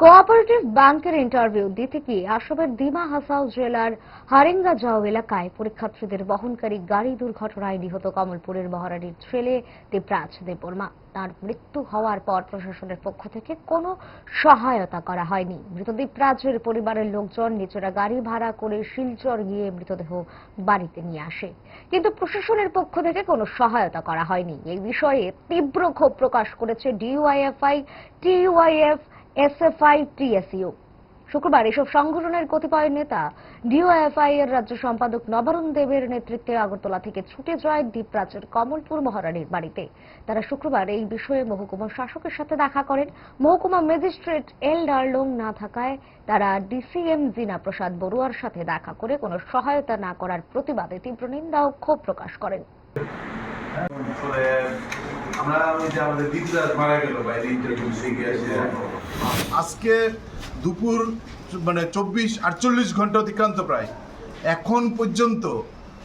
Cooperative ব্যাংকের interview দিতে গিয়ে আসামের দিমা হাসাও জেলার হারেঙ্গাজাও এলাকায় পরীক্ষার্থীদের বহনকারী গাড়ি দুর্ঘটনায় নিহত কমলপুরের মহারানীর ছেলে দেবরাজ দেববর্মা। তার মৃত্যু হওয়ার পর প্রশাসনের পক্ষ থেকে কোনো সহায়তা করা হয়নি। মৃত দীপরাজের পরিবারের লোকজন নিজেরা গাড়ি ভাড়া করে শিলচর গিয়ে মৃতদেহ বাড়িতে নিয়ে আসে। কিন্তু প্রশাসনের পক্ষ থেকে কোনো সহায়তা করা হয়নি। এই বিষয়ে তীব্র ক্ষোভ প্রকাশ করেছে ডিওয়াইএফআই টিইউআইএফ এসএফআই, টিএসইউ। শুক্রবার এসব সংগঠনের কতিপয় নেতা ডিওএফআই এর রাজ্য সম্পাদক নবরুণ দেবের নেতৃত্বে আগরতলা থেকে ছুটে যায় দ্বীপরাজের কমলপুর মহারানীর বাড়িতে। তারা শুক্রবার এই বিষয়ে মহকুমা শাসকের সাথে দেখা করেন। মহকুমা ম্যাজিস্ট্রেট এল ডার্লং না থাকায় তারা ডিসিএম জিনা প্রসাদ বড়ুয়ার সাথে দেখা করে কোনো সহায়তা না করার প্রতিবাদে তীব্র নিন্দা ও ক্ষোভ প্রকাশ করেন। আজকে দুপুর মানে চব্বিশ আটচল্লিশ ঘণ্টা অতিক্রান্ত প্রায়। এখন পর্যন্ত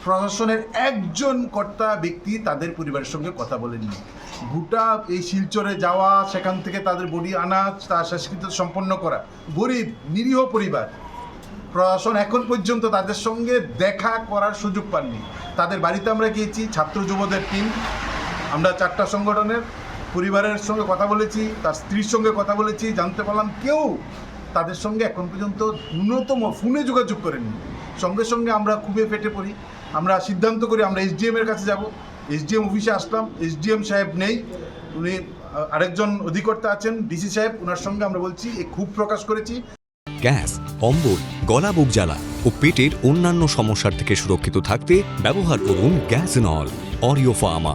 প্রশাসনের একজন কর্তা ব্যক্তি তাদের পরিবারের সঙ্গে কথা বলেননি। গোটা এই শিলচরে যাওয়া, সেখান থেকে তাদের বডি আনা তার শেষকৃত্য সম্পন্ন করা, গরিব, নিরীহ পরিবার। প্রশাসন এখন পর্যন্ত তাদের সঙ্গে দেখা করার সুযোগ পাননি। তাদের বাড়িতে আমরা গিয়েছি, ছাত্র যুবদের টিম আমরা চারটা সংগঠনের পরিবারের সঙ্গে কথা বলেছি, তার স্ত্রীর সঙ্গে কথা বলেছি, জানতে পারলাম কেউ তাদের সঙ্গে এখন পর্যন্ত ন্যূনতম ফোনে যোগাযোগ করেননি সঙ্গে সঙ্গে আমরা খুবই ফেটে পড়ি। আমরা সিদ্ধান্ত করি আমরা এসডিএম এর কাছে যাব। এসডিএম অফিসে আসলাম, এসডিএম সাহেব নেই। উনি আরেকজন অধিকর্তা আছেন, ডিসি সাহেব ওনার সঙ্গে আমরা বলছি, এ খুব প্রকাশ করেছি। গ্যাস, অম্বল, গলা বুক জ্বালা ও পেটের অন্যান্য সমস্যার থেকে সুরক্ষিত থাকতে ব্যবহার করুন গ্যাস নল অরিও ফার্মা।